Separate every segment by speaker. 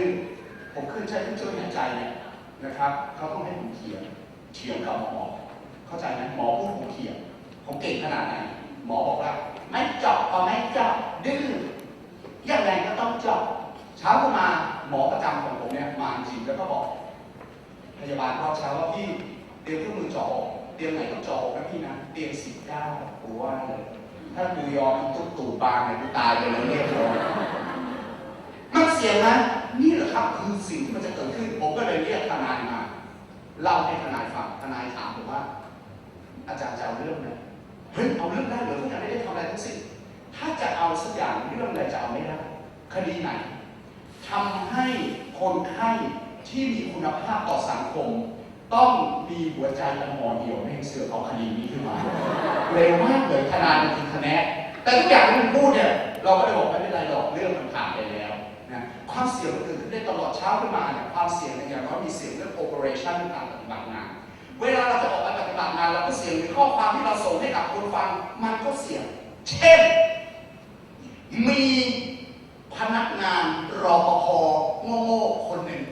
Speaker 1: ดื้ผมขึ้นใช้เครื่องช่วยหายใจเนี่ยนะครับเขาต้องให้ผมเถียงเถียงกับหมอ เข้าใจไหมหมอพูดผมเถียงผมเก่งขนาดไหนหมอบอกว่าไม่เจาะก็ไม่เจาะดื้อยังไงก็ต้องเจาะเช้าขึ้นมาหมอประจำของผมเนี่ยมาจริงแล้วก็บอก พยาบาลรอบเช้าว่าพี่เตรียมเครื่องมือเจาะอกเตรียมไหนก็เจาะอกนะพี่นะเตรียมสิบเก้ากูว่าเลยถ้ากูยอมตุ๊กตู่บางเนี่ยกูตายไปเลยเรียบร้อย มันเสียงนะนี่แหละครับคือสิ่งที่มันจะเกิดขึ้น ผมก็เลยเรียกทนายมา เล่าให้ทนายฟังทนายถามผมว่า อาจารย์จะเอาเรื่องไหนเฮ้ยเอาเรื่องได้เหรอทุกอย่างไม่ได้ทำอะไรทั้งสิ้นถ้าจะเอาสักอย่างเรื่องอะไรจะเอาไม่ได้คดีไหนทำให้คนไข้ที่มีคุณภาพต่อสังคม ต้องมีหัวใจละห่อเหี่ยวให้เสือเอาคดีนี้ขึ้นมาเร็วมากเลยทนายมันคือคะแนนแต่ทุกอย่างที่มันพูดเนี่ยเราก็เลยบอกไม่เป็นไรหรอกเรื่องมันผ่านไป ความเสี่ยงมันเกิดขึ้นได้ตลอดเช้าขึ้นมาเนี่ยความเสี่ยงในอย่างน้อยมีเสี่ยงเรื่อง operation การปฏิบัติงาน เวลาเราจะออกไปปฏิบัติงานเราก็เสี่ยงในข้อความที่เราส่งให้กับคนฟังมันก็เสี่ยง เช่น มีพนักงานรอปภโง่ๆคนหนึ่ง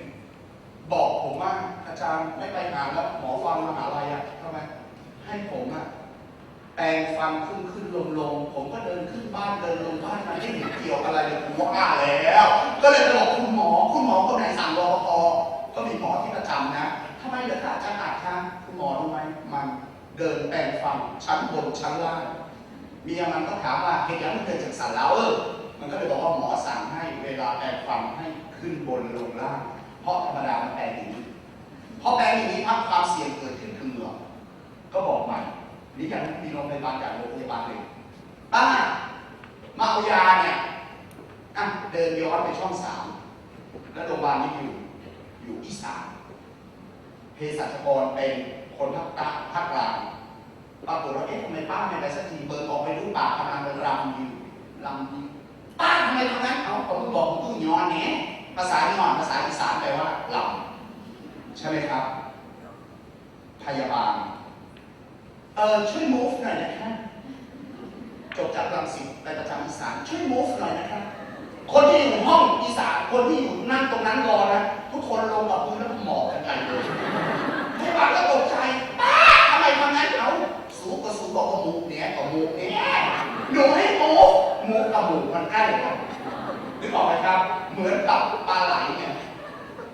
Speaker 1: บอกผมว่าอาจารย์ไม่ไปงานแล้วหมอฟังมหาลัยอะทำไมให้ผมอะ แปลงฟันขึ้นขึ้นลงลงผมก็เดินขึ้นบ้านเดินลงบ้านมันไม่เห็นเกี่ยวอะไรเลยผมว่าแล้ว ก็เลยไปบอกคุณหมอ คุณหมอคนไหนสั่งรอปภก็มีหมอที่ประจำนะทำไมเหลือแต่อาจารย์อาจคะคุณหมอรู้ไหมมันเดินแปลงฟันชั้นบนชั้นล่างเมียมันก็ถามว่าเหตุการณ์มันเกิดจากสันแล้วเออมันก็เลยบอกว่าหมอสั่งให้เวลาแปลงฟันให้ขึ้นบนลงล่าง เพราะธรรมดามันแปลงอย่างนี้พอแปลงอย่างนี้พักความเสี่ยงเกิดขึ้นคือเหงื่อก็บอกใหม่ นี่อย่างมีโรงพยาบาลจากโรงพยาบาลหนึ่งป้ามาเอายาเนี่ยอะเดินย้อนไปช่องสามแล้วโรงพยาบาลนี้อยู่อยู่อีสานเภสัชกรเป็นคนภาคใต้ภาคกลางปรากฏว่าเอ๊ะทำไมป้าไม่ไปสักทีเบิร์ออกไปรู้ปากกำลังรำอยู่รำอยู่ป้าทำไมทำนั้นเอาผมบอกผมตู้ย้อนแหนภาษาย้อนภาษาอีสานแปลว่าลำใช่ไหมครับ พยาบาล เออช่วย move หน่อยนะคะจบจากรังสิตไปประจำอีสานช่วย move หน่อยนะครับคนที่อยู่ห้องอีสานคนที่อยู่นั่งตรงนั้นรอนะทุกคนลงกับพื้นแล้วหมอบกันไปเลยพยาบาลก็ตกใจป้าทำไมทำนั้นเอาสูก็สูบอกว่าหมูเนี่ยกับหมูเนี่ยหนูให้หมูหมูกับหมูมันใกล้กันนึกออกไหมครับ เหมือนกับปลาไหลเนี่ย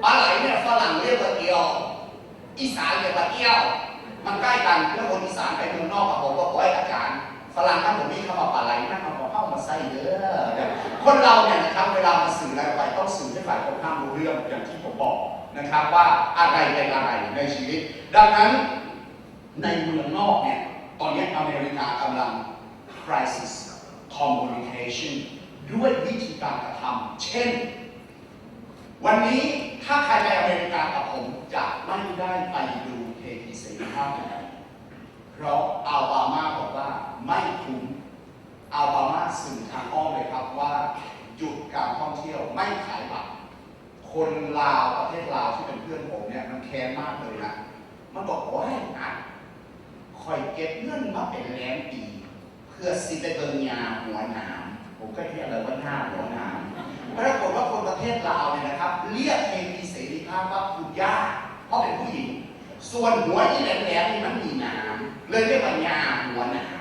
Speaker 1: ปลาไหลเนี่ยฝรั่งเรียกว่าเกียว อีสานเรียกว่าเกียว มันใกล้กันแล้วคนอีสานไปเมืองนอกกับผมว่าโอ้อาจารย์ฝรั่งท่านผมมีคำว่าปลาไหลนั่นมาบอเข้ามาใส่เด้อคนเราเนี่ยนะครับเวลามาสื่ออะไรไปต้องสื่อให้ฝ่ายตรงข้ามรู้เรื่องอย่างที่ผมบอกนะครับว่าอะไรเป็นอะไรในชีวิต ดังนั้นในเมืองนอกเนี่ยตอนนี้อเมริกากำลัง crisis communication ด้วยวิธีการกระทำเช่น วันนี้ถ้าใครไปอเมริกากับผมจะไม่ได้ไปดู เสรีภาพนะครับเพราะอัลบามาบอกว่าไม่คุ้มอัลบามาสื่อทางอ้อมเลยครับว่าหยุดการท่องเที่ยวไม่ขายบัตรคนลาวประเทศลาวที่เป็นเพื่อนผมเนี่ยมันแค้นมากเลยนะมันบอกว่าให้อะคอยเก็บเงินมาเป็นแลนปีเพื่อสิไปเบิงยาหัวหนามผมก็เรียกเลยว่าหน้าหัวหนามปรากฏว่าคนประเทศลาวเนี่ยนะครับ เรียกเทพีเสรีภาพว่าคุณย่าเพราะเป็นผู้หญิง ส่วนหัวที่แหลมๆนี่มันมีน้ำเลยเรียกว่าหญ้าหัวนาม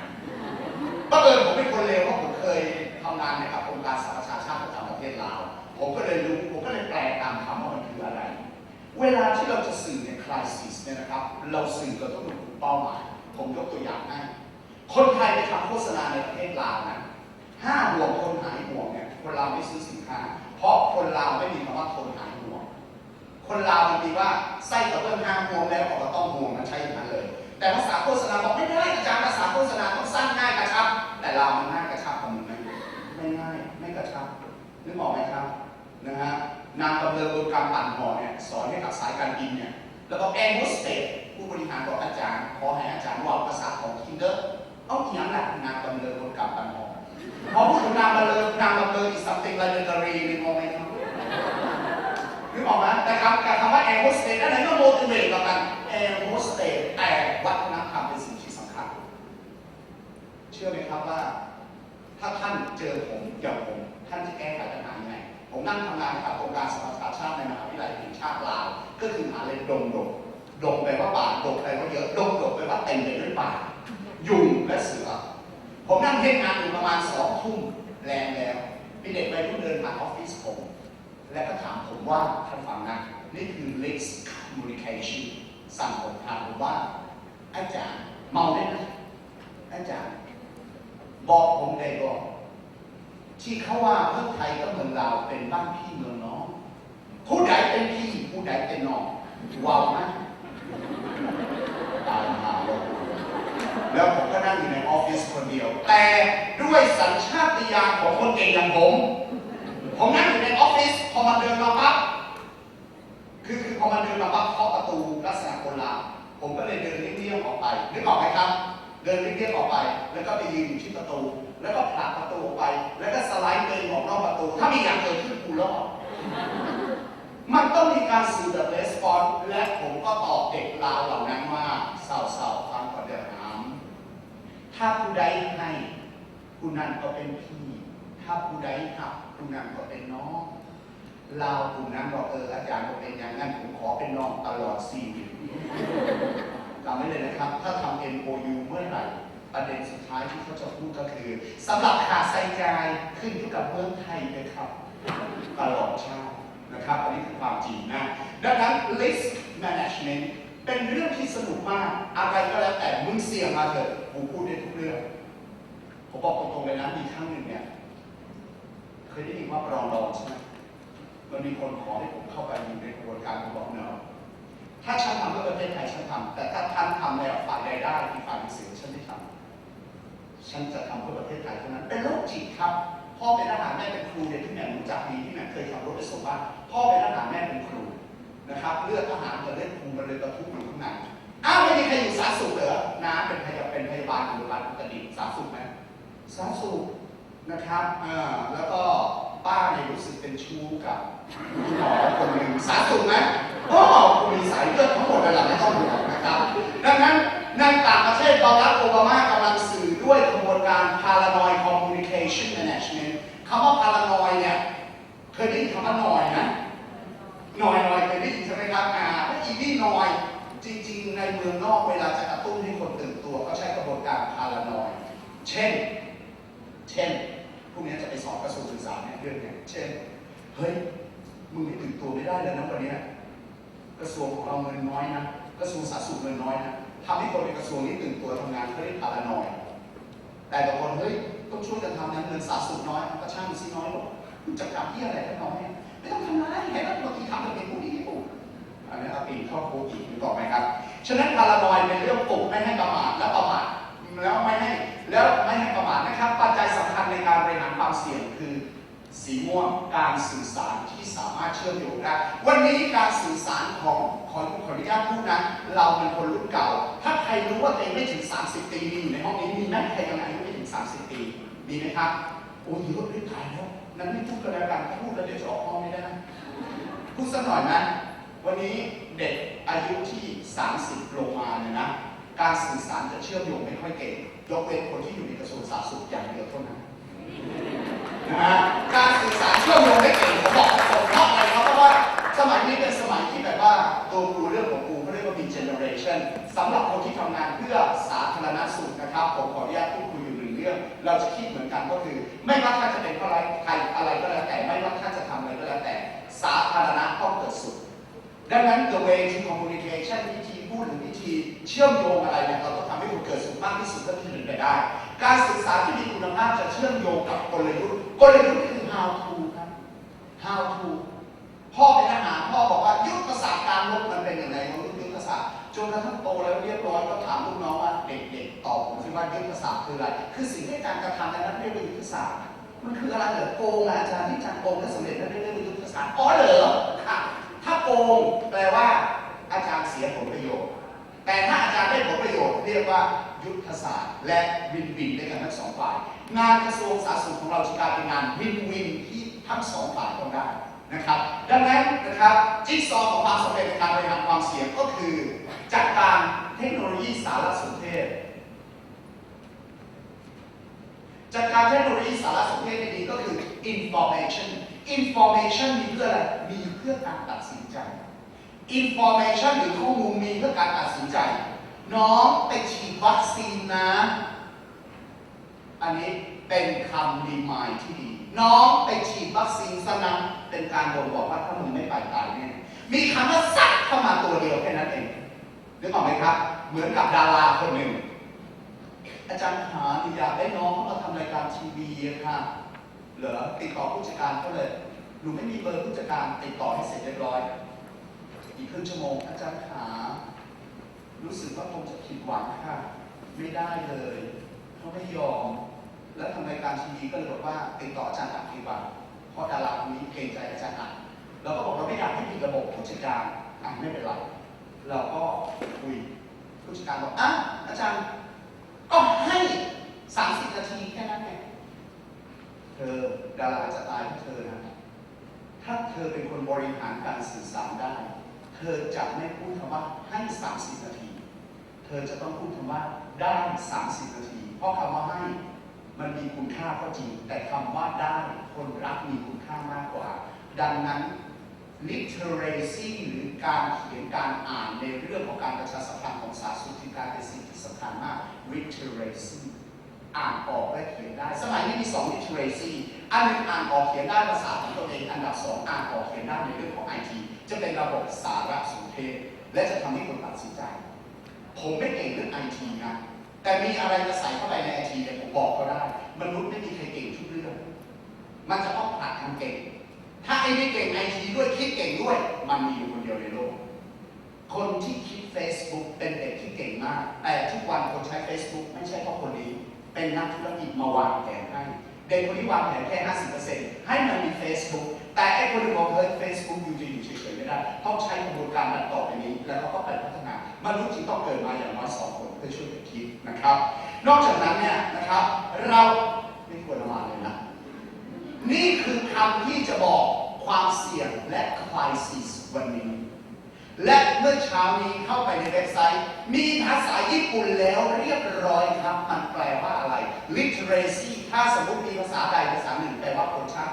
Speaker 1: บังเอิญผมเป็นคนเลวเพราะผมเคยทำงานในกับองค์การสหประชาชาติประจำประเทศลาว ผมก็เลยรู้ ผมก็เลยแปลตามคำว่ามันคืออะไร เวลาที่เราจะสื่อในคลายซิสเนี่ยนะครับ เราสื่อเราต้องดูเป้าหมาย ผมยกตัวอย่างให้ คนไทยไปทำโฆษณาในประเทศลาวนะห้าห่วงคนหายห่วงเนี่ย คนเราไม่ซื้อสินค้า เพราะคนเราไม่มีคำว่าคนหายห่วง คนเราจริงๆว่าไส้กับเรื่องห้าห่วงแล้วก็ต้องห่วงมันใช่อย่างนั้นเลย แต่ภาษาโฆษณาบอกไม่ได้อาจารย์ภาษาโฆษณาต้องสั้นง่ายกระชับ แต่เรามันง่ายกระชับของมันไหมไม่ง่ายไม่กระชับนึกออกไหมครับนะฮะนางกำเนิดบนการปั่นหอเนี่ยสอนให้กับสายการบินเนี่ยแล้วก็แอร์โฮสเตสผู้บริหารบอกอาจารย์ขอให้อาจารย์ว่าภาษาของคินเดอร์เอาเขียงแหละนางกำเนิดบนการปั่นหอพอพูดถึงนามบัลเลงนามบัลเลง is something legendary นึกออกไหมครับนึก ออกไหมแต่คำแต่คำว่า air hostess อะไรก็ motivate ต่อกัน air hostess แต่วัฒนธรรมเป็นสิ่งที่สำคัญ เชื่อไหมครับว่า ถ้าท่านเจอผมอย่างผมท่านจะแก้ไขปัญหายังไงผมนั่งทำงานกับองค์การสหประชาชาติในมหาวิทยาลัยแห่งชาติลาวก็คือหาเลยดงดงดงแปลว่าป่าดงแปลว่าเยอะดงดงแปลว่าเต็มไปด้วยป่ายุงและเสือ ผมนั่งเทศงานอยู่ประมาณสองทุ่มแรงแล้วมีเด็กวัยรุ่นเดินผ่านออฟฟิศผม และก็ถามผมว่าท่านฟังนะนี่คือ Lex Communication สั่งผมถามผมว่า อาจารย์เมาได้ไหมอาจารย์ บอกผมได้บอก ที่เขาว่าเมืองไทยกับเมืองลาวเป็นบ้านพี่เมืองน้อง ผู้ใดเป็นพี่ผู้ใดเป็นน้องว้าวไหมตายหาเลย แล้วผมก็นั่งอยู่ในออฟฟิศคนเดียว แต่ด้วยสัญชาตญาณของคนเก่งอย่างผม ผมนั่งอยู่ในออฟฟิศพอมาเดินมาปั๊บคือคือพอมาเดินมาปั๊บเคาะประตูลักษณะคนลาว ผมก็เลยเดินเลี่ยงออกไปนึกออกไหมครับ เดินเลี่ยงออกไป แล้วก็ไปยืนอยู่ที่ประตู แล้วก็ผลักประตูออกไป แล้วก็สไลด์เดินออกนอกประตู ถ้ามีอย่างเกิดขึ้นกูรอดมันต้องมีการสื่อแบบレスปอนและผมก็ตอบเด็กลาวเหล่านั้นว่าเศร้าๆฟังก่อนเดินหามถ้าผู้ใดให้ผู้นั้นก็เป็นพี่ ถ้าผู้ใดหักผู้นั้นก็เป็นน้องลาวผู้นั้นบอกเอออาจารย์ก็เป็นอย่างนั้นผมขอเป็นน้องตลอดชีวิต จำไว้เลยนะครับ ถ้าทำ MOU เมื่อไหร่ ประเด็นสุดท้ายที่เขาจะพูดก็คือสำหรับขาดใส่ใจขึ้นอยู่กับเมืองไทยเลยครับตลอดชาตินะครับ อันนี้คือความจริงนะ ดังนั้น list management เป็นเรื่องที่สนุกมาก อะไรก็แล้วแต่มึงเสี่ยงมาเถอะกูพูดได้ทุกเรื่อง ผมบอกตรงๆเลยนะ มีครั้งหนึ่งเนี่ย เคยได้ยินว่าปรองดองใช่ไหมมันมีคนขอให้ผมเข้าไปอยู่ในกระบวนการผมบอกเนาะ ถ้าฉันทำเพื่อประเทศไทยฉันทำแต่ถ้าท่านทำแล้วฝ่ายใดได้อีกฝ่ายหนึ่งเสียฉันไม่ทำฉันจะทำเพื่อประเทศไทยเท่านั้นเป็นโรคจิตครับพ่อเป็นทหารแม่เป็นครูเด็กที่แม่รู้จักดีที่แม่เคยขับรถไปส่งบ้านพ่อเป็นทหารแม่เป็นครูนะครับเลือดทหารกับเลือดครูมันเลยกระทุ้อยู่ข้างในอ้าวไม่มีใครอยู่สาสุขเหรอน้าเป็นพยาเป็นพยาบาลอยู่โรงพยาบาลอุตรดิตถ์สาสุขไหมสาสุขนะครับอ่าแล้วก็ป้าเนี่ยรู้สึกเป็นชู้กับหมอคนหนึ่งสาสุขไหม อ๋อคุณมีสายเลือดทั้งหมดเลยล่ะไม่ต้องห่วงนะครับ ดังนั้นในต่างประเทศบารักโอบามากำลังสื่อด้วยกระบวนการ paranoid communication management คำว่า paranoid เนี่ยเคยได้ยินคำว่า noid นะนอยนอยเคยได้ยินใช่ไหมครับอ่าถ้าอีนี่นอยจริง ๆ ในเมืองนอกเวลาจะกระตุ้นให้คนตื่นตัวก็ใช้กระบวนการพารานอยเช่น เช่นพวกนี้จะไปสอนกระทรวงศึกษาเนี่ยเรื่องเนี่ยเช่น เฮ้ย มึงไม่ตื่นตัวไม่ได้เลยนะวันเนี้ย ระทรวงของเราเงินน้อยนะกระทรวงสาธารณสุขเงินน้อยนะทำให้คนในกระทรวงนี้ตื่นตัวทำงานเขาเรียกพารานอยแต่บางคนเฮ้ยต้องช่วยกันทำนะเงินสาธารณสุขน้อยก็ช่างมันสิน้อยลงคุณจะทำที่อะไรก็น้อยไม่ต้องทำอะไรให้รัฐมนตรีทำแบบนี้ผู้ดีให้ผู้อันนี้เอาปีนเข้าโคอีกนึกออกไหมครับ ฉะนั้นพารานอยเป็นเรื่องปลุกไม่ให้ประมาทและประมาทแล้วไม่ให้แล้วไม่ สีม่วงการสื่อสารที่สามารถเชื่อมโยงได้วันนี้การสื่อสารของขอขออนุญาตพูดนะเราเป็นคนรุ่นเก่า ถ้าใครรู้ว่าตัวเองไม่ถึง 30 ปีมีอยู่ในห้องนี้มีไหมใครยังอายุไม่ถึง 30 ปีมีไหมครับโอ้ยเยอะไม่ตายแล้วนั้นไม่พูดกันแล้วกันพูดแล้วเดี๋ยวจะออกห้องไม่ได้นะพูดสักหน่อยไหมวันนี้เด็กอายุที่ 30 ลงมาเนี่ยนะการสื่อสารจะเชื่อมโยงไม่ค่อยเก่งยกเว้นคนที่อยู่ในกระทรวงสาธารณสุขอย่างเดียวเท่านั้น นะฮะการสื่อสารเชื่อมโยงไม่เก่งผมบอกผมเพราะอะไรครับเพราะว่าสมัยนี้เป็นสมัยที่แบบว่าตัวกูเรื่องของกูเขาเรียกว่ามีเจเนอเรชันสำหรับคนที่ทำงานเพื่อสาธารณสุขนะครับผมขออนุญาตพูดคุยอยู่หนึ่งเรื่อง เราจะคิดเหมือนกันก็คือ ไม่ว่าท่านจะเป็นอะไรใครอะไรก็แล้วแต่ไม่ว่าท่านจะทำอะไรก็แล้วแต่ สาธารณะต้องเกิดสุดดังนั้น the way to communication วิธีพูดหรือวิธีเชื่อมโยงอะไรเนี่ยเราต้องทำให้มันเกิดสุขมากที่สุดเท่าที่จะเป็นไปได้ การศึกษาที่มีคุณภาพจะเชื่อมโยงกับกลยุทธ์กลยุทธ์คือ how to ครับ how to พ่อเป็นทหารพ่อบอกว่ายุทธศาสตร์การรบมันเป็นอย่างไรมันยุทธศาสตร์จนกระทั่งโตแล้วเรียบร้อยก็ถามลูกน้องว่าเด็กๆตอบผมสิว่ายุทธศาสตร์คืออะไร คือสิ่งที่การกระทำนั้นเรียกว่ายุทธศาสตร์มันคืออะไรเหรอโกงอาจารย์ที่อาจารย์โกงแล้สำเร็จนั่นเรียกว่ายุทธศาสตร์อ๋อเหรอค่ะถ้าโกงแปลว่าอาจารย์เสียผลประโยชน์ แต่ถ้าอาจารย์ได้ผลประโยชน์เรียกว่ายุทธศาสตร์ และวินวินด้กันทั้งสองฝ่าย งานกระทรวงสาธารณสุขของเราจะกลายเป็นงานวินวินที่ทั้งสองฝ่ายต้องได้นะครับ ดังนั้นนะครับจิ๊กซอว์ของความสำเร็จในการบริหารความเสี่ยงก็คือ จัดการเทคโนโลยีสารสนเทศจัดการเทคโนโลยีสารสนเทศได้ดีก็คือ information information มีเพื่ออะไร มีเพื่อการตัด สินใจ information หรือข้อมูลมีเพื่อการตัดสินใจ น้องไปฉีดวัคซีนนะ อันนี้เป็นคำดีมายที่ดี น้องไปฉีดวัคซีนซะนะเป็นการบ่งบอกว่าถ้ามึงไม่ไปตายแน่มีคำว่าสักเข้ามาตัวเดียวแค่นั้นเองนึกออกไหมครับ เหมือนกับดาราคนหนึ่ง อาจารย์หาหนูอยากได้น้องเข้ามาทำรายการทีวีค่ะเหรอติดต่อผู้จัดการเขาเลยหนูไม่มีเบอร์ผู้จัดการติดต่อให้เสร็จเรียบร้อย อีกครึ่งชั่วโมงอาจารย์ขารู้สึกว่าคงจะผิดหวังค่ะ ไม่ได้เลยเขาไม่ยอม แล้วทางรายการทีวีก็เลยบอกว่าติดต่ออาจารย์อัดดีกว่าเพราะดาราคนนี้เกรงใจอาจารย์อัดเราก็บอกเราไม่อยากให้ผิดระบบผู้จัดการอะไม่เป็นไรเราก็คุยผู้จัดการบอกอะอาจารย์ก็ให้สามสิบนาทีแค่นั้นเองเธอดาราจะตายเพราะเธอนะถ้าเธอเป็นคนบริหารการสื่อสารได้ ธอจะไม่พูดคำว่าให้ 30 นาที เธอจะต้องพูดคำว่าได้ 30 นาที เพราะคำว่าให้มันมีคุณค่าก็จริง แต่คำว่าได้คนรับมีคุณค่ามากกว่า ดังนั้น literacy หรือการเขียนการอ่านในเรื่องของการประชาสัมพันธ์ของศาสตร์สุติการเป็นสิ่งที่สำคัญมาก literacy อ่านออกและเขียนได้ สมัยนี้มีสอง literacy อันหนึ่งอ่านออกเขียนได้ภาษาของตัวเอง อันดับสองอ่านออกเขียนได้ในเรื่องของไอที จะเป็นระบบสารสนเทศ และจะทำให้คนตัดสินใจ ผมไม่เก่งเรื่องไอทีนะ แต่มีอะไรจะใส่เข้าไปในไอทีเนี่ยผมบอกเขาได้ มนุษย์ไม่มีใครเก่งทุกเรื่อง มันจะต้องผลัดกันเก่ง ถ้าไอ้นี่เก่งไอทีด้วยคิดเก่งด้วย มันมีอยู่คนเดียวในโลก คนที่คิด Facebook เป็นเด็กที่เก่งมาก แต่ทุกวันคนใช้ Facebook ไม่ใช่เพราะคนนี้ เป็นนักธุรกิจมาวางแผนให้เด็กคนนี้วางแผนแค่ 50%ให้มันมี Facebook แต่ไอ้คนที่บอกเฮ้ย Facebook อยู่จะอยู่เฉย ไม่ได้ ต้องใช้กระบวนการนั้นต่อไปนี้ แล้วเขาก็ไปพัฒนามนุษย์จึงต้องเกิดมาอย่างน้อยสองคนเพื่อช่วยกันคิดนะครับ นอกจากนั้นเนี่ยนะครับ เราไม่ควรละมาเลยนะ นี่คือคำที่จะบอกความเสี่ยงและ crisis วันนี้ และเมื่อเช้านี้เข้าไปในเว็บไซต์ มีภาษาญี่ปุ่นแล้วเรียบร้อยครับ มันแปลว่าอะไร literacy ถ้าสมมติมีภาษาใดภาษาหนึ่งแปลว่าคนชาตินั้นเห็นด้วย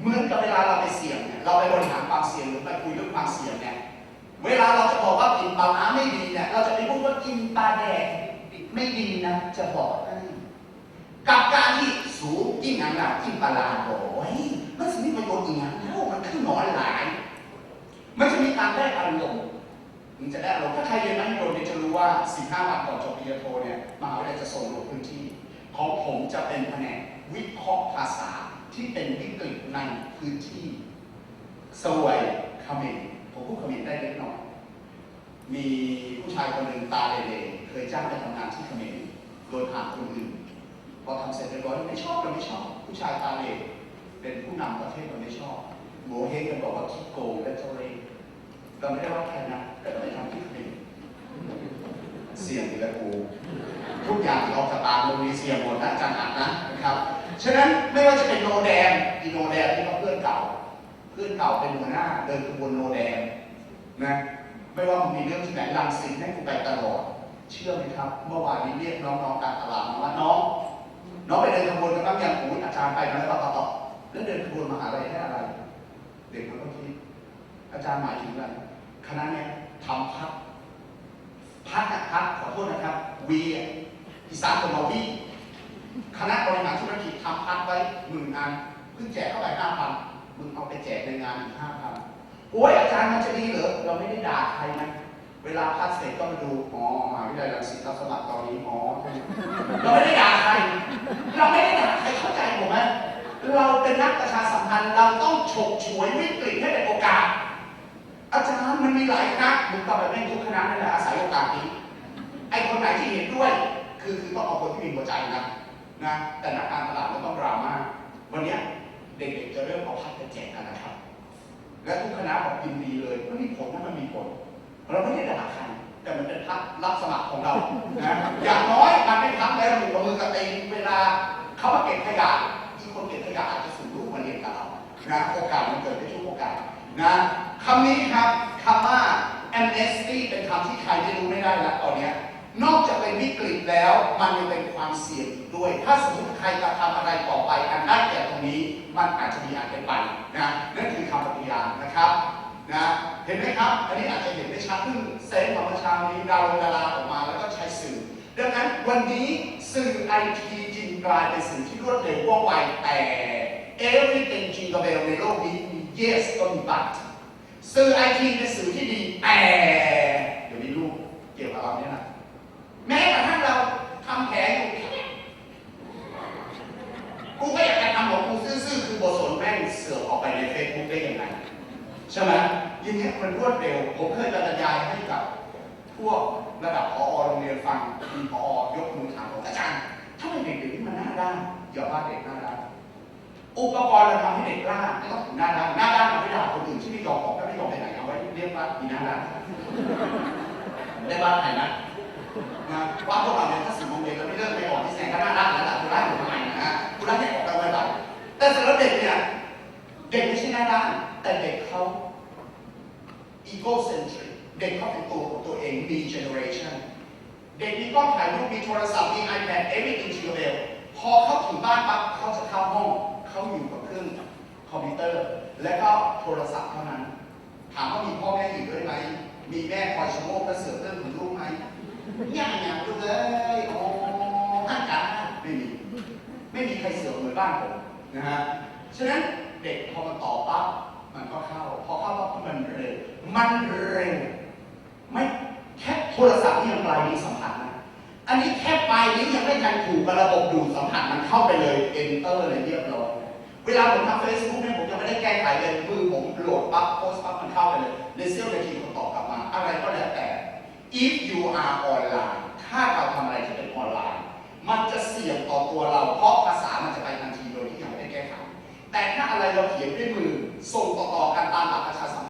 Speaker 1: เหมือนกับเวลาเราไปเสี่ยงเนี่ยเราไปบริหารความเสี่ยงหรือไปคุยเรื่องความเสี่ยงเนี่ยเวลาเราจะบอกว่ากินปลาร้าไม่ดีเนี่ยเราจะไปพูดว่ากินปลาแดกไม่ดีนะจะบอกให้กับการที่สูงยิ่งงานหนักยิ่งปลาร้าโอ้ยมันสิมีประโยชน์อีกอย่างแล้วมันขึ้นหนอนหลาย มันจะมีการได้อารมณ์มันจะได้อารมณ์ถ้าใครเรียนมัธยมเนี่ยจะรู้ว่า15วันก่อนจบปริญญาโทเนี่ยมหาวิทยาลัยจะส่งลงพื้นที่ ของผมจะเป็นแผนกวิเคราะห์ภาษา ที่เป็นวิกฤตในพื้นที่สวยเขมรผมพูดเขมรได้เล็กน้อยมีผู้ชายคนหนึ่งตาเล่เคยจ้างไปทำงานที่เขมรโดยผ่านคนอื่นพอทำเสร็จเรียบร้อยไม่ชอบเราไม่ชอบ ผู้ชายตาเล่เป็นผู้นำประเทศเราไม่ชอบโมเฮกันบอกว่าขี้โกงและเจ้าเล่ห์เราไม่ได้ว่าใครนะแต่เราไปทำที่เขมรเสี่ยงอีกแล้วกูทุกอย่างเราจะตามโรงเรียนเสี่ยงหมดนะจารย์อัดนะนะครับ ฉะนั้นไม่ว่าจะเป็นโนแดงอีโนแดงที่เขาเพื่อนเก่า เพื่อนเก่าเป็นหัวหน้า เดินขบวนโนแดงนะไม่ว่ามันมีเรื่องที่ไหนลังสิตให้กูไปตลอด เชื่อไหมครับ เมื่อวานนี้เรียกน้องๆการตลาดมาว่าน้อง น้องไปเดินขบวนกันบ้างยังโอ้ยอาจารย์ไปมาแล้วต่อต่อแล้วเดินขบวนมหาลัยให้อะไร เด็กมันก็คิดอาจารย์หมายถึงอะไรคณะเนี้ยทำพักพักนะพักขอโทษนะครับวีอีสานคนมาวี คณะบริหารธุรกิจทำพักไว้หมื่นอันเพิ่งแจกเข้าไปห้าพันมึงเอาไปแจกในงานอีกห้าพันโอ้ยอาจารย์มันจะดีเหรอเราไม่ได้ด่าใครนะเวลาพักเสร็จก็มาดูอ๋อมหาวิทยาลัยรังสิตรับสมัครตอนนี้อ๋อเราไม่ได้ด่าใคร เราไม่ได้ด่าใครเข้าใจผมไหมเราเป็นนักประชาสัมพันธ์เราต้องฉกฉวยวิกฤตให้เป็นโอกาส อาจารย์มันมีหลายคณะมึงก็ไปแม่งทุกคณะนั่นแหละอาศัยโอกาสนี้ไอคนไหนที่เห็นด้วย คือคือต้องเอาคนที่มีหัวใจนะ นะแต่นักการตลาดมันต้องดราม่าวันนี้เด็กๆจะเริ่มเอาพัดไปแจกกันนะครับ และทุกคณะบอกยินดีเลยมันมีผลนะมันมีผล เราไม่ได้ด่าใครแต่มันเป็นพักรับสมัครของเรานะอย่างน้อยมันไม่พักแล้วหนึ่งมือกระตีเวลาเขามาเก็บขยะอีกคนเก็บขยะอาจจะสูงลูกมาเรียนกับเรานะโอกาสมันเกิดได้ทุกโอกาสนะคำนี้ครับคำว่า amnesty เป็นคำที่ใครจะรู้ไม่ได้แล้วตอนนี้ นอกจากเป็นวิกฤตแล้ว มันยังเป็นความเสี่ยงอีกด้วย ถ้าสมมติใครจะทำอะไรต่อไปอันได้แก่ตรงนี้ มันอาจจะมีอันเป็นไปนะนั่นคือคำปฏิญาณนะครับนะเห็นไหมครับ อันนี้อาจจะเห็นได้ชัดขึ้นเซนของประชานี้ดาวดาราออกมาแล้วก็ใช้สื่อ ดังนั้นวันนี้สื่อไอทีจึงกลายเป็นสื่อที่รวดเร็วว่องไวแต่ everything จิงกับเบลในโลกนี้มี yes ก็มี but สื่อไอทีเป็นสื่อที่ดีแต่เดี๋ยวมีรูปเกี่ยวกับเราเนี่ยนะ แม้กระทั่งเราทำแผลอยู่เนี้ยกูก็อยากจะทำของกูซื่อๆ คือบทสนแม่งเสือกออกไปในเฟซบุ๊กได้ยังไงใช่ไหมยังเงี้ยมันรวดเร็ว ผมเคยบรรยายให้กับ พวกระดับพอโรงเรียนฟังมีพอยกมือถามผมอาจารย์ทำไมเด็กๆนี่มันหน้าด้านอย่าว่าเด็กหน้าด้านอุปกรณ์เราทำให้เด็กกล้าไม่ต้องถึงหน้าด้านหน้าด้านเราไม่ด่าคนอื่นที่ไม่ยอมออกก็ไม่ยอมไปไหนเอาไว้เรียกว่ามีหน้าด้านได้บ้านไหนนะ นะว่าพวกเราเนี่ยถ้าสี่โมงเย็นเราไม่เลิกไม่ออกที่แสงก็น่ารักแล้วล่ะคุณไล่ผมทำไมนะฮะคุณไล่ให้ออกไปไว้บ่ายแต่สำหรับเด็กเนี่ยเด็กไม่ใช่หน้าด้านแต่เด็กเขา egocentric เด็กเขาเป็นตัวของตัวเองมี generation เด็กมีกล้องถ่ายรูปมีโทรศัพท์มี iPad everything to your bell พอเขาถึงบ้านปั๊บเขาจะเข้าห้องเขาอยู่กับเครื่องคอมพิวเตอร์ และก็โทรศัพท์เท่านั้น ถามว่ามีพ่อแม่อยู่ด้วยไหมมีแม่คอยชะโงกกระเสือกเรื่องของลูกไหม ยังยังเลยโอ้ห้างกันไม่มี ไม่มีใครเสือกเหมือนบ้านผมนะฮะ ฉะนั้นเด็กพอมันต่อปั๊บมันก็เข้า พอเข้าปั๊บมันเร็ว มันเร็ว ไม่แค่โทรศัพท์นี่ยังปลายนิ้วสัมผัสนะ อันนี้แค่ปลายนิ้วยังไม่ทันถูกกระบบดูดสัมผัสมันเข้าไปเลย enter เลยเรียบร้อย เวลาผมทำ Facebook เนี่ยผมยังไม่ได้แก้ไขเลยมือผมโหลดปั๊บ if you are online ถ้าเราทำอะไรที่เป็นออนไลน์ มันจะเสี่ยงต่อตัวเรา เพราะภาษามันจะไปทันทีโดยที่ยังไม่ได้แก้ไข แต่ถ้าอะไรเราเขียนด้วยมือ ส่งต่อๆกันตามหลักประชา